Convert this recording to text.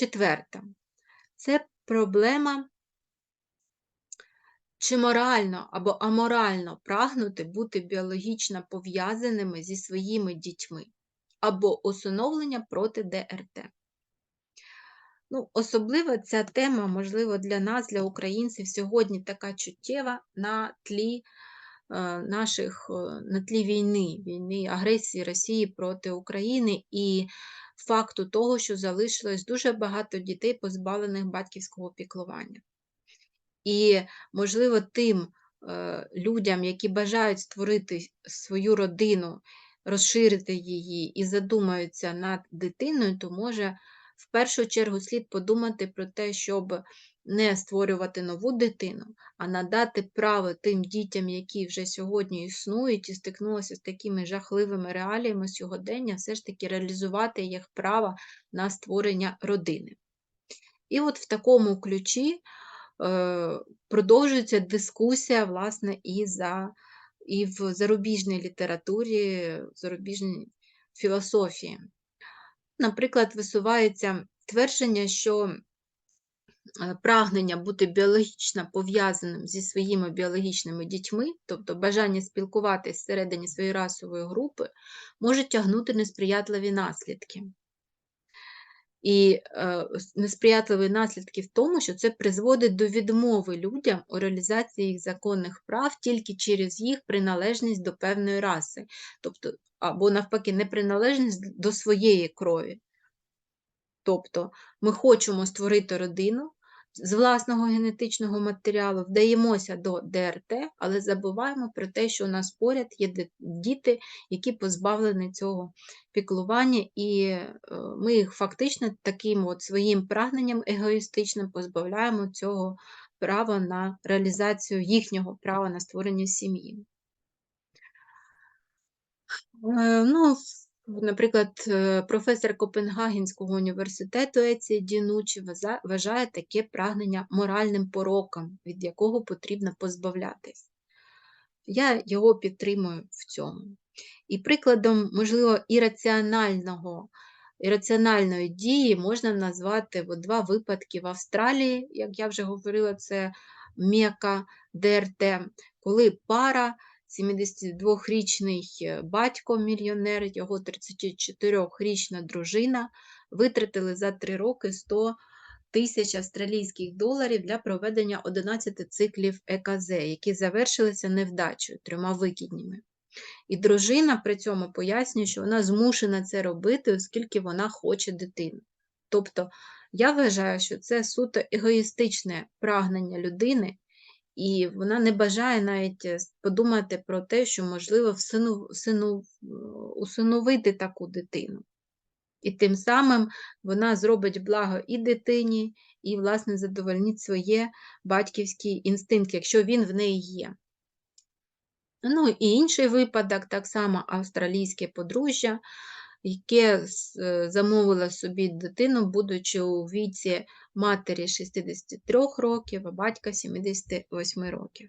Четверта це проблема, чи морально або аморально прагнути бути біологічно пов'язаними зі своїми дітьми, або усиновлення проти ДРТ. Ну, Особливо ця тема, можливо, для нас, для українців, сьогодні така чуттєва на тлі е, наших, е, на тлі війни, війни, агресії Росії проти України і факту того, що залишилось дуже багато дітей, позбавлених батьківського піклування. І, можливо, тим е, людям, які бажають створити свою родину, розширити її і задумаються над дитиною, то може в першу чергу слід подумати про те, щоб не створювати нову дитину, а надати право тим дітям, які вже сьогодні існують і стикнулися з такими жахливими реаліями сьогодення, все ж таки реалізувати їх право на створення родини. І от в такому ключі е, продовжується дискусія, власне, і за. І в зарубіжній літературі, в зарубіжній філософії. Наприклад, висувається твердження, що е, прагнення бути біологічно пов'язаним зі своїми біологічними дітьми, тобто бажання спілкуватися всередині своєї расової групи, може тягнути несприятливі наслідки. І е, несприятливі наслідки в тому, що це призводить до відмови людям у реалізації їх законних прав тільки через їх приналежність до певної раси, тобто, або навпаки, неприналежність до своєї крові. Тобто ми хочемо створити родину з власного генетичного матеріалу, вдаємося до ДРТ, але забуваємо про те, що у нас поряд є діти, які позбавлені цього піклування, і е, ми їх фактично таким от своїм прагненням егоїстичним позбавляємо цього права на реалізацію їхнього права на створення сім'ї. Е, ну, Наприклад, е, професор Копенгагенського університету Еці Дінучі вважає таке прагнення моральним пороком, від якого потрібно позбавлятись. Я його підтримую в цьому. І прикладом, можливо, ірраціонального, ірраціональної дії можна назвати от, два випадки в Австралії, як я вже говорила, це Мека ДРТ, коли пара 72-річний е, батько мільйонер, його 34-річна дружина витратили за 3 роки 100 тисяч австралійських доларів для проведення 11 циклів ЕКЗ, які завершилися невдачею, трьома викиднями. І дружина при цьому пояснює, що вона змушена це робити, оскільки вона хоче дитину. Тобто, я вважаю, що це суто егоїстичне прагнення людини, і вона не бажає навіть е, подумати про те, що можливо усиновити таку дитину. І тим самим вона зробить благо і дитині, і, власне, задовольнить своє батьківський інстинкт, якщо він в неї є. Ну і інший випадок, так само австралійське подружжя, яке замовила собі дитину, будучи у віці матері 63 років, а батька 78 років.